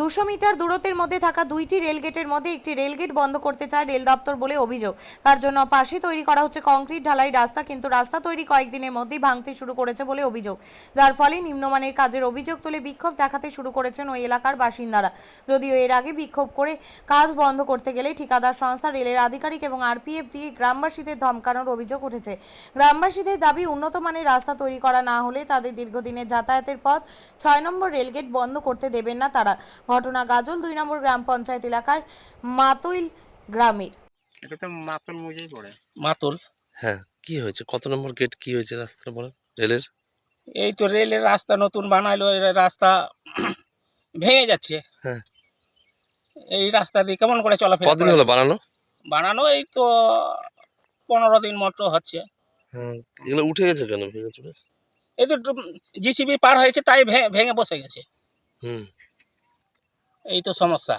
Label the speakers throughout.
Speaker 1: দুশো মিটার দূরত্বের মধ্যে থাকা দুইটি রেলগেটের মধ্যে একটি রেলগেট বন্ধ করতে চায় রেল দপ্তর বলে অভিযোগ। তার জন্য পাশে তৈরি করা হচ্ছে কংক্রিট ঢালাই রাস্তা, কিন্তু রাস্তা তৈরি কয়েকদিনের মধ্যেই ভাঙতে শুরু করেছে বলে অভিযোগ। যার ফলে নিম্নমানের কাজের অভিযোগ তুলে বিক্ষোভ দেখাতে শুরু করেছেন ওই এলাকার বাসিন্দারা। যদিও এর আগে বিক্ষোভ করে কাজ বন্ধ করতে গেলে ঠিকাদার সংস্থা, রেলের আধিকারিক এবং আরপিএফ দিয়ে গ্রামবাসীদের ধমকানোর অভিযোগ উঠেছে। গ্রামবাসীদের দাবি, উন্নত মানের রাস্তা তৈরি করা না হলে তাদের দীর্ঘদিনের যাতায়াতের পথ ছয় নম্বর রেলগেট বন্ধ করতে দেবেন না তারা। ঘটনা গাজল দুই নম্বর গ্রাম পঞ্চায়েত এলাকার মাতইল গ্রামের।
Speaker 2: এটা তো মাতল মুজেই পড়ে।
Speaker 3: মাতুল?
Speaker 4: হ্যাঁ কি হয়েছে? কত নম্বর গেট কি হয়েছে রাস্তাটা বলেন? রেলের?
Speaker 3: এই তো রেলের রাস্তা নতুন বানাইলো এই রাস্তা ভেঙে যাচ্ছে।
Speaker 4: হ্যাঁ।
Speaker 3: এই রাস্তা দিয়ে কেমন করে চলাফেরা করা?
Speaker 4: হলো বানানো?
Speaker 3: বানানো এই তো পনেরো দিন মতো হচ্ছে।
Speaker 4: হ্যাঁ এগুলো উঠে গেছে কেন ভেঙে চুড়ে
Speaker 3: এই তো জিসিবি পার হয়েছে তাই ভেঙে বসে গেছে।
Speaker 4: হুম।
Speaker 3: এই তো সমস্যা।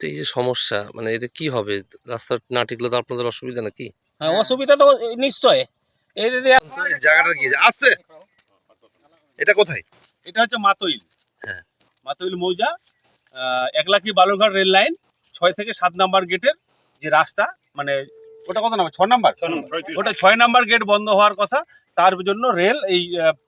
Speaker 4: তো এই যে সমস্যা মানে এটা কি হবে? রাস্তা না টিকলে তো আপনাদের অসুবিধা নাকি?
Speaker 3: হ্যাঁ অসুবিধা তো নিশ্চয়। এই যে
Speaker 4: জায়গাটা কি? আসছে! এটা কোথায়?
Speaker 5: এটা হচ্ছে মাতইল।
Speaker 4: হ্যাঁ।
Speaker 5: মাতইল মৌজা একলাখি বালুরঘাট রেল লাইন ছয় থেকে সাত নাম্বার গেটের যে রাস্তা মানে ওটা কত নাম্বার? ছ নাম্বার? ওটা ছয় নাম্বার গেট বন্ধ হওয়ার কথা। তার জন্য রেল এই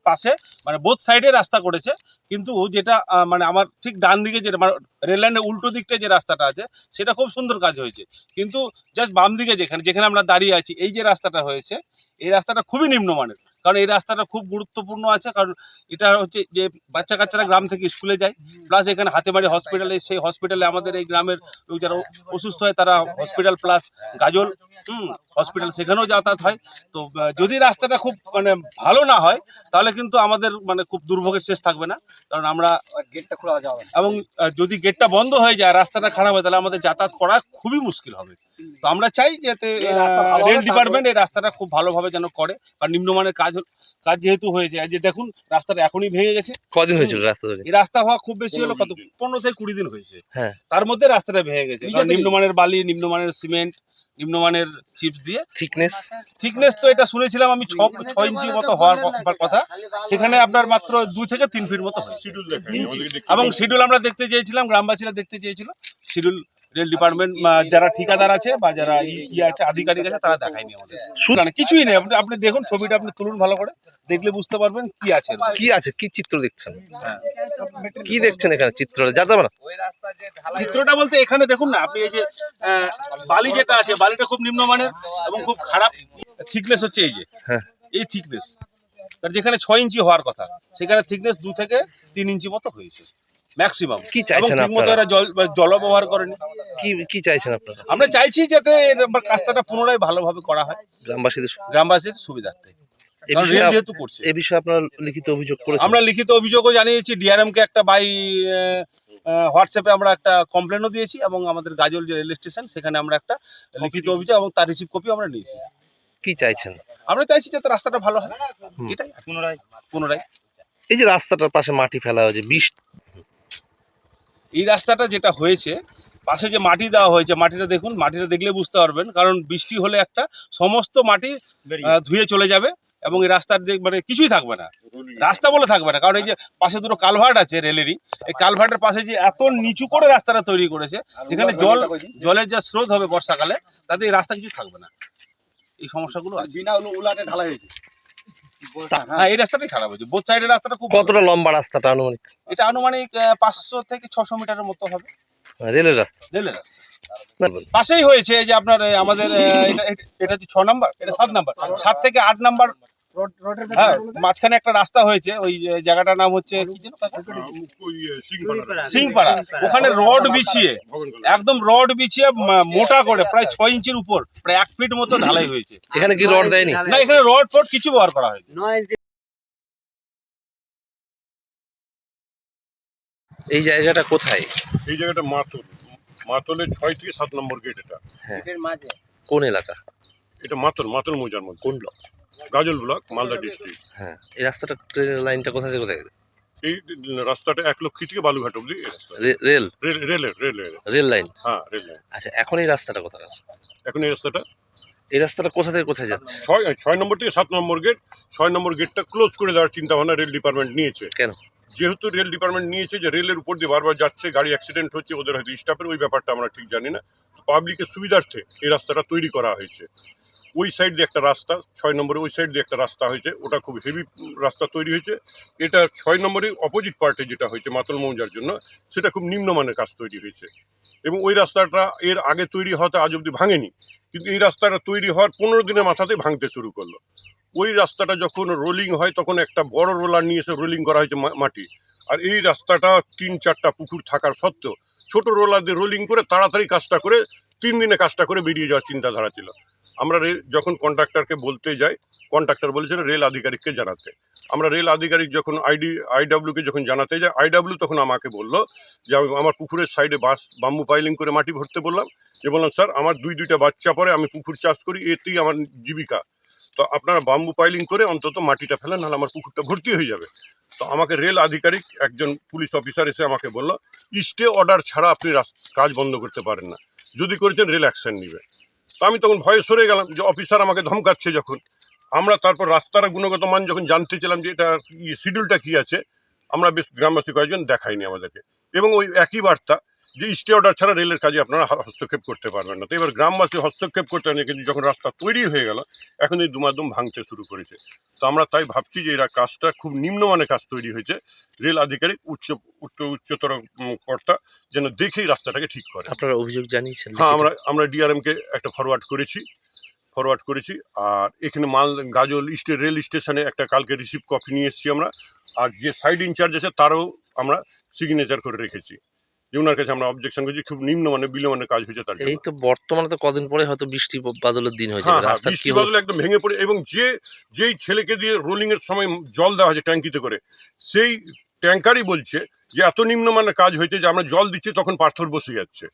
Speaker 5: পাশে মানে বোথ সাইডে রাস্তা করেছে। কিন্তু যেটা মানে আমার ঠিক ডান দিকে যে মানে রেল লাইনের উল্টো দিকটা যে রাস্তাটা আছে সেটা খুব সুন্দর কাজ হয়েছে। কিন্তু জাস্ট বাম দিকে যেখানে যেখানে আমরা দাঁড়িয়ে আছি এই যে রাস্তাটা হয়েছে এই রাস্তাটা খুবই নিম্নমানের। কারণ এই রাস্তাটা খুব গুরুত্বপূর্ণ আছে কারণ এটা হচ্ছে যে বাচ্চা কাচ্চারা গ্রাম থেকে স্কুলে যায় প্লাস এখানে হাতেবাড়ি হসপিটালে সেই হসপিটালে আমাদের এই গ্রামের লোক যারা অসুস্থ হয় তারা হসপিটাল প্লাস গাজল হুম হসপিটাল সেখানেও যাতায়াত হয়। তো যদি রাস্তাটা খুব মানে ভালো না হয় তাহলে কিন্তু আমাদের মানে খুব দুর্ভোগের শেষ থাকবে না কারণ আমরা
Speaker 2: গেটটা খোলা যাবে
Speaker 5: এবং যদি গেটটা বন্ধ হয়ে যায় রাস্তাটা খারাপ হয় তাহলে আমাদের যাতায়াত করা খুবই মুশকিল হবে। তো আমরা চাই যাতে
Speaker 2: রাস্তা
Speaker 5: রেল ডিপার্টমেন্ট এই রাস্তাটা খুব ভালোভাবে যেন করে কারণ নিম্নমানের কাজ কাজ যেহেতু হয়েছে এই যে দেখুন রাস্তাটা এখনই ভেঙে গেছে।
Speaker 4: কদিন হয়েছিল রাস্তা
Speaker 5: এই রাস্তা হওয়া খুব বেশি হলো কত পনেরো থেকে কুড়ি দিন হয়েছে।
Speaker 4: হ্যাঁ।
Speaker 5: তার মধ্যে রাস্তাটা ভেঙে গেছে? নিম্নমানের বালি নিম্নমানের সিমেন্ট নিম্নমানের চিপস দিয়ে
Speaker 4: থিকনেস
Speaker 5: থিকনেস তো এটা শুনেছিলাম আমি ছ ছ ইঞ্চি মতো হওয়ার কথা। সেখানে আপনার মাত্র দুই থেকে তিন ফিট মতো এবং শিডিউল আমরা দেখতে চেয়েছিলাম গ্রামবাসীরা দেখতে চেয়েছিল শিডিউল রেল ডিপার্টমেন্ট যারা ঠিকাদার আছে বা যারা ই- ইয়ে আছে আধিকারিক আছে তারা দেখায়নি আমাদের।
Speaker 4: শু-
Speaker 5: কিছুই নেই। আপনি আপনি দেখুন ছবিটা আপনি তুলুন ভালো করে। দেখলে বুঝতে পারবেন কি আছে
Speaker 4: কি আছে? কি চিত্র দেখছেন?
Speaker 5: হ্যাঁ।
Speaker 4: কি দেখছেন এখানে চিত্র? যাতে না
Speaker 5: চিত্রটা বলতে এখানে দেখুন না আপনি এই যে বালি যেটা আছে বালিটা খুব নিম্নমানের এবং খুব খারাপ থিকনেস হচ্ছে এই যে।
Speaker 4: হ্যাঁ।
Speaker 5: এই থিকনেস তার যেখানে ছয় ইঞ্চি হওয়ার কথা সেখানে থিকনেস দু থেকে তিন ইঞ্চি মতো হয়েছে। ম্যাক্সিমাম
Speaker 4: কি চাইছেন
Speaker 5: ঠিক
Speaker 4: আপনারা?
Speaker 5: এরা জল জল ব্যবহার করেনি।
Speaker 4: কি কি চাইছেন আপনারা?
Speaker 5: আমরা চাইছি যাতে কাজটা পুনরায় ভালোভাবে করা হয়।
Speaker 4: গ্রামবাসীদের
Speaker 5: গ্রামবাসীর সুবিধার্থে।
Speaker 4: এ বিষয়ে
Speaker 5: যেহেতু করছে।
Speaker 4: এ বিষয়ে আপনারা লিখিত অভিযোগ করেছেন?
Speaker 5: আমরা লিখিত অভিযোগও জানিয়েছি ডিআরএম কে একটা বাই হোয়াটসঅ্যাপে আমরা একটা কমপ্লেনও দিয়েছি এবং আমাদের গাজল যে রেল স্টেশন সেখানে আমরা একটা লিখিত অভিযোগ এবং তার রিসিভ কপি আমরা নিয়েছি।
Speaker 4: কি চাইছেন?
Speaker 5: আমরা চাইছি যাতে রাস্তাটা ভালো হয়। এটাই পুনরায় পুনরায়।
Speaker 4: এই যে রাস্তাটার পাশে মাটি ফেলা হয়েছে বিষ
Speaker 5: এই রাস্তাটা যেটা হয়েছে পাশে যে মাটি দেওয়া হয়েছে মাটিটা দেখুন মাটিটা দেখলে বুঝতে পারবেন কারণ বৃষ্টি হলে একটা সমস্ত মাটি ধুয়ে চলে যাবে এবং এই রাস্তার যে মানে কিছুই থাকবে না। রাস্তা বলে থাকবে না কারণ এই যে পাশে দুটো কালভার্ট আছে রেলেরই এই কালভার্টের পাশে যে এত নিচু করে রাস্তাটা তৈরি করেছে যেখানে জল জলের যা স্রোত হবে বর্ষাকালে তাতে এই রাস্তা কিছু থাকবে না। এই সমস্যাগুলো আছে।
Speaker 2: বিনা হলো উলাটে ঢালা হয়েছে।
Speaker 5: হ্যাঁ এই রাস্তাটাই খারাপ হয়েছে। বোথ সাইডের রাস্তাটা খুব
Speaker 4: কতটা লম্বা রাস্তাটা আনুমানিক?
Speaker 5: এটা আনুমানিক পাঁচশো থেকে ছশো মিটারের মতো হবে।
Speaker 4: রেলের রাস্তা।
Speaker 5: রেলের রাস্তা। পাশেই হয়েছে এই যে আপনার আমাদের এটা এটা- ছ নাম্বার এটা সাত নাম্বার। সাত থেকে আট নাম্বার হ্যাঁ মাঝখানে একটা রাস্তা হয়েছে ওই জায়গাটার নাম হচ্ছে কি যেন? কাকা? সিংপাড়া। ওখানে রড বিছিয়ে একদম রড বিছিয়ে মোটা করে প্রায় ছয় ইঞ্চির উপর প্রায় এক ফিট মতো ঢালাই হয়েছে।
Speaker 4: এখানে কি রড দেয়নি?
Speaker 5: না এখানে রড ফড কিছু ব্যবহার করা হয়নি।
Speaker 4: এই জায়গাটা কোথায়?
Speaker 6: এই জায়গাটা মাতল। মাতলের ছয় থেকে সাত নম্বর গেট এটা।
Speaker 4: কোন এলাকা?
Speaker 6: এটা মাতল মাতল মৌজার মধ্যে।
Speaker 4: কোন ব্লক
Speaker 6: গাজল ব্লক মালদা ডিস্ট্রিক্ট।
Speaker 4: হ্যাঁ এই রাস্তাটা ট্রেনের লাইনটা কোথা থেকে কোথায়?
Speaker 6: এই রাস্তাটা এক লক্ষ থেকে বালুঘাট অব্দি
Speaker 4: রেল?
Speaker 6: রেল রেলের রেলের।
Speaker 4: Rail line?
Speaker 6: হ্যাঁ রেল লাইন।
Speaker 4: আচ্ছা এখন এই রাস্তাটা কোথায় আছে?
Speaker 6: এখন এই রাস্তাটা?
Speaker 4: এই রাস্তাটা কোথা থেকে কোথায় যাচ্ছে?
Speaker 6: ছয় ছয় নম্বর থেকে সাত নম্বর গেট ছয় নম্বর গেটটা ক্লোজ করে দেওয়ার চিন্তা ভাবনা রেল ডিপার্টমেন্ট নিয়েছে।
Speaker 4: কেন?
Speaker 6: যেহেতু রেল ডিপার্টমেন্ট নিয়েছে যে রেলের উপর দিয়ে বারবার যাচ্ছে গাড়ি অ্যাক্সিডেন্ট হচ্ছে ওদের হয়তো স্টাফের ওই ব্যাপারটা আমরা ঠিক জানি না। পাবলিকের সুবিধার্থে এই রাস্তাটা তৈরি করা হয়েছে। ওই সাইড দিয়ে একটা রাস্তা, ছয় নম্বরে ওই সাইড দিয়ে একটা রাস্তা হয়েছে, ওটা খুব হেভি রাস্তা তৈরি হয়েছে। এটা ছয় নম্বরের অপোজিট পার্টে যেটা হয়েছে মাতল মৌজার জন্য, সেটা খুব নিম্নমানের কাজ তৈরি হয়েছে। এবং ওই রাস্তাটা এর আগে তৈরি হতে আজ অব্দি ভাঙেনি, কিন্তু এই রাস্তাটা তৈরি হওয়ার পনেরো দিনের মাথাতে ভাঙতে শুরু করল। ওই রাস্তাটা যখন রোলিং হয়, তখন একটা বড় রোলার নিয়ে এসে রোলিং করা হয়েছে মাটি। আর এই রাস্তাটা তিন চারটা পুকুর থাকার সত্ত্বেও, ছোট রোলার দিয়ে রোলিং করে তাড়াতাড়ি কাজটা করে তিন দিনে কাজটা করে বেরিয়ে যাওয়ার চিন্তাধারা ছিল। আমরা রে- যখন কন্ট্রাক্টরকে বলতে যাই কন্ট্রাক্টর বলেছিল রেল আধিকারিককে জানাতে। আমরা রেল আধিকারিক যখন আইডি, আইডাব্লিউকে যখন জানাতে যাই, আইডাব্লিউ তখন আমাকে বলল যে, আমি আমার পুকুরের সাইডে বাঁশ বাম্বু পাইলিং করে মাটি ভরতে বললাম। যে বললাম, স্যার, আমার দুই দুইটা বাচ্চা পরে আমি পুকুর চাষ করি, এতেই আমার জীবিকা। তো আপনারা বাম্বু পাইলিং করে অন্তত মাটিটা ফেলেন, নাহলে আমার পুকুরটা ভর্তি হয়ে যাবে। তো আমাকে রেল আধিকারিক একজন পুলিশ অফিসার এসে আমাকে বলল, স্টে অর্ডার ছাড়া আপনি কাজ বন্ধ করতে পারেন না। যদি করেছেন রেল অ্যাকশন নিবে। তো আমি তখন ভয়ে সরে গেলাম যে অফিসার আমাকে ধমকাচ্ছে যখন। আমরা তারপর রাস্তার গুণগত মান যখন জানতে চাইলাম যে এটা শিডিউলটা কি আছে, আমরা বেশ গ্রামবাসী কয়েকজন দেখাইনি আমাদেরকে। এবং ওই একই বার্তা যে স্টে অর্ডার ছাড়া রেলের কাজে আপনারা হস্তক্ষেপ করতে পারবেন না। তো এবার গ্রামবাসী হস্তক্ষেপ করতে পারেন কিন্তু যখন রাস্তা তৈরি হয়ে গেল এখন এই দুমাদুম ভাঙতে শুরু করেছে। তো আমরা তাই ভাবছি যে এরা কাজটা খুব নিম্নমানের কাজ তৈরি হয়েছে। রেল আধিকারিক উচ্চ উচ্চ উচ্চতর কর্তা যেন দেখেই রাস্তাটাকে ঠিক করে।
Speaker 4: আপনারা অভিযোগ জানিয়েছেন
Speaker 6: হ্যাঁ? আমরা আমরা ডিআরএমকে একটা ফরওয়ার্ড করেছি। ফরওয়ার্ড করেছি আর এখানে মাল গাজল স্টে রেল স্টেশনে একটা কালকে রিসিভ কপি নিয়ে এসেছি আমরা। আর যে সাইড ইনচার্জ আছে তারও আমরা সিগনেচার করে রেখেছি। যে ওনার কাছে আমরা অবজেকশন করেছি খুব নিম্নমানের বিলমানের কাজ হয়েছে তার
Speaker 4: এই তো বর্তমানে তো কদিন পরে হয়তো বৃষ্টি বাদলের দিন হয়ে
Speaker 6: হ্যাঁ হ্যাঁ
Speaker 4: রাস্তা
Speaker 6: বৃষ্টি
Speaker 4: হবে
Speaker 6: একদম ভেঙে পড়ে এবং যে যেই ছেলেকে দিয়ে রোলিং এর সময় জল দেওয়া হয়েছে ট্যাঙ্কিতে করে সেই ট্যাঙ্কারই বলছে যে এত নিম্নমানের কাজ হয়েছে যে আমরা জল দিচ্ছি তখন পাথর বসে যাচ্ছে।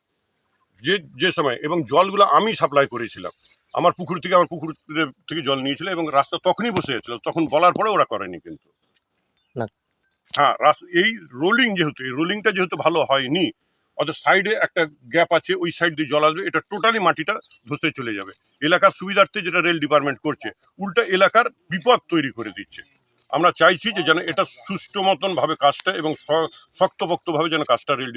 Speaker 6: যে যে সময় এবং জলগুলো আমি সাপ্লাই করেছিলাম। আমার পুকুর থেকে আমার পুকুর থেকে জল নিয়েছিল এবং রাস্তা তখনই বসে যাচ্ছিল তখন বলার পরে ওরা করেনি কিন্তু।
Speaker 4: না।
Speaker 6: হ্যাঁ এই রোলিং যেহেতু এই রোলিংটা যেহেতু ভালো হয়নি অর্থাৎ সাইডে একটা গ্যাপ আছে ওই সাইড দিয়ে জল আসবে এটা টোটালি মাটিটা ধসে চলে যাবে। এলাকার সুবিধার্থে যেটা রেল ডিপার্টমেন্ট করছে উল্টা এলাকার বিপদ তৈরি করে দিচ্ছে। আমরা চাইছি যে যেন এটা সুষ্ঠু মতন ভাবে কাজটা এবং শক্তপোক্তভাবে যেন কাজটা রেল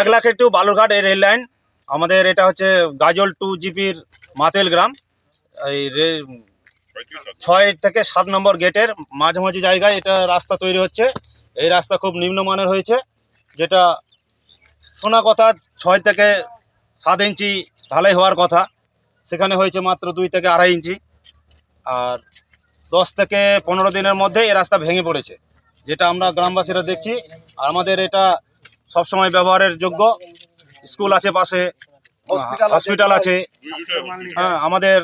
Speaker 7: এক লাখের টু বালুরঘাট এই রেল লাইন আমাদের এটা হচ্ছে গাজল টু জিপির মাতেল গ্রাম এই ছয় থেকে সাত নম্বর গেটের মাঝামাঝি জায়গায় এটা রাস্তা তৈরি হচ্ছে। এই রাস্তা খুব নিম্নমানের হয়েছে যেটা শোনা কথা ছয় থেকে সাত ইঞ্চি ঢালাই হওয়ার কথা। সেখানে হয়েছে মাত্র দুই থেকে আড়াই ইঞ্চি। আর দশ থেকে পনেরো দিনের মধ্যে এই রাস্তা ভেঙে পড়েছে যেটা আমরা গ্রামবাসীরা দেখছি। আর আমাদের এটা সবসময় ব্যবহারের যোগ্য। স্কুল আছে পাশে
Speaker 2: হসপিটাল আছে।
Speaker 7: হ্যাঁ আমাদের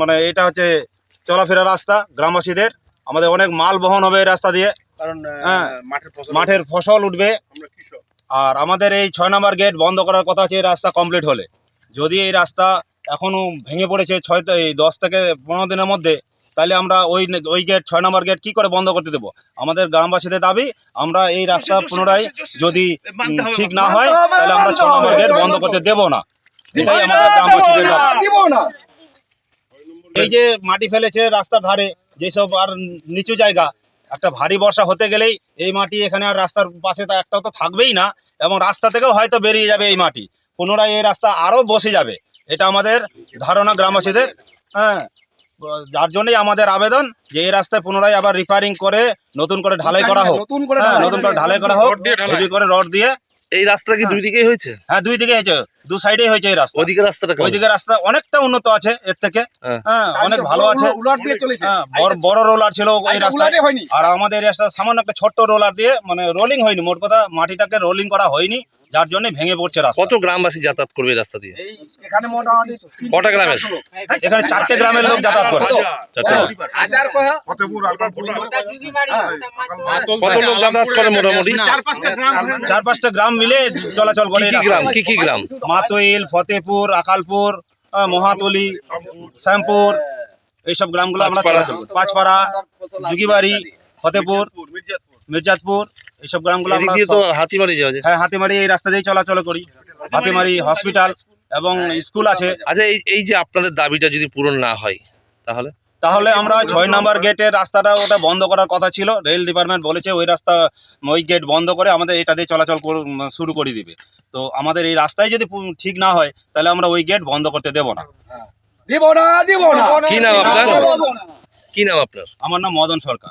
Speaker 7: মানে এটা হচ্ছে চলাফেরা রাস্তা গ্রামবাসীদের। আমাদের অনেক মাল বহন হবে এই রাস্তা দিয়ে।
Speaker 5: কারণ
Speaker 7: হ্যাঁ।
Speaker 5: মাঠের ফসল
Speaker 7: উঠবে। আর আমাদের এই ছয় নম্বর গেট বন্ধ করার কথা আছে এই রাস্তা কমপ্লিট হলে। যদি এই রাস্তা এখনও ভেঙে পড়েছে ছয় এই দশ থেকে পনেরো দিনের মধ্যে তাহলে আমরা ওই ওই গেট ছয় নম্বর গেট কি করে বন্ধ করতে দেবো? আমাদের গ্রামবাসীদের দাবি আমরা এই রাস্তা পুনরায় যদি ঠিক না হয় তাহলে আমরা ছয় নম্বর গেট বন্ধ করতে দেব না। এটাই আমাদের গ্রামবাসীদের দাবি
Speaker 2: না।
Speaker 7: এই যে মাটি ফেলেছে রাস্তার ধারে যেসব আর নিচু জায়গা একটা ভারী বর্ষা হতে গেলেই এই মাটি এখানে আর রাস্তার পাশে তো একটাও তো থাকবেই না এবং রাস্তা থেকেও হয়তো বেরিয়ে যাবে এই মাটি। পুনরায় এই রাস্তা আরও বসে যাবে। এটা আমাদের ধারণা গ্রামবাসীদের। হ্যাঁ যার জন্যই আমাদের আবেদন যে এই রাস্তায় পুনরায় আবার রিপেয়ারিং করে নতুন করে ঢালাই করা হোক।
Speaker 2: নতুন করে
Speaker 7: হ্যাঁ
Speaker 2: ঢালাই
Speaker 7: নতুন করে ঢালাই করা হোক করে রড দিয়ে
Speaker 4: এই রাস্তা কি দুই দিকেই হয়েছে?
Speaker 7: হ্যাঁ দুই দিকে হয়েছে। দু সাইডেই হয়েছে এই রাস্তা।
Speaker 4: ওইদিকে রাস্তাটা
Speaker 7: ওইদিকে রাস্তা অনেকটা উন্নত আছে এর থেকে।
Speaker 4: হ্যাঁ।
Speaker 7: হ্যাঁ অনেক ভালো আছে।
Speaker 2: রোলার দিয়ে চলেছে।
Speaker 7: হ্যাঁ বড় বড় রোলার ছিল এই
Speaker 2: রাস্তা
Speaker 7: রাস্তায়। আর আমাদের এই রাস্তা সামান্য একটা ছোট্ট রোলার দিয়ে মানে রোলিং হয়নি। মোট কথা মাটিটাকে রোলিং করা হয়নি। যার জন্য ভেঙে পড়ছে রাস্তা।
Speaker 4: কত গ্রামবাসী যাতায়াত করবে রাস্তা দিয়ে?
Speaker 2: এখানে মোটামুটি
Speaker 4: কটা গ্রামের?
Speaker 7: এখানে চারটে গ্রামের লোক যাতায়াত করে।
Speaker 4: চারটে
Speaker 2: হাজার কয়া?
Speaker 4: কত লোক যাতায়াত করে মোটামুটি?
Speaker 7: চার পাঁচটা গ্রাম। মিলে চলাচল করে
Speaker 4: কি গ্রাম? কি কি গ্রাম?
Speaker 7: মাতইল ফতেপুর আকালপুর মহাতলি শ্যামপুর এইসব গ্রামগুলো আমরা।
Speaker 4: পাঁচপাড়া।
Speaker 7: যুগিবাড়ি ফতেপুর। মির্জাতপুর এইসব গ্রামগুলো আমরা
Speaker 4: তো
Speaker 7: সব-
Speaker 4: হাতিবাড়ি যাওয়া যায়।
Speaker 7: হ্যাঁ হাতিমারি এই রাস্তা দিয়ে চলাচল করি। হাতিমারি হসপিটাল এবং স্কুল আছে।
Speaker 4: আচ্ছা এই এই যে আপনাদের দাবিটা যদি পূরণ না হয় তাহলে?
Speaker 7: তাহলে আমরা ছয় নাম্বার গেটের রাস্তাটা ওটা বন্ধ করার কথা ছিল। রেল ডিপার্টমেন্ট বলেছে ওই রাস্তা ওই গেট বন্ধ করে আমাদের এটা দিয়ে চলাচল করু- শুরু করে দিবে। তো আমাদের এই রাস্তায় যদি ঠিক না হয় তাহলে আমরা ওই গেট বন্ধ করতে দেব না।
Speaker 2: দিব না দিব না।
Speaker 4: কি নাম আপনার? কি নাম আপনার?
Speaker 7: আমার নাম মদন সরকার।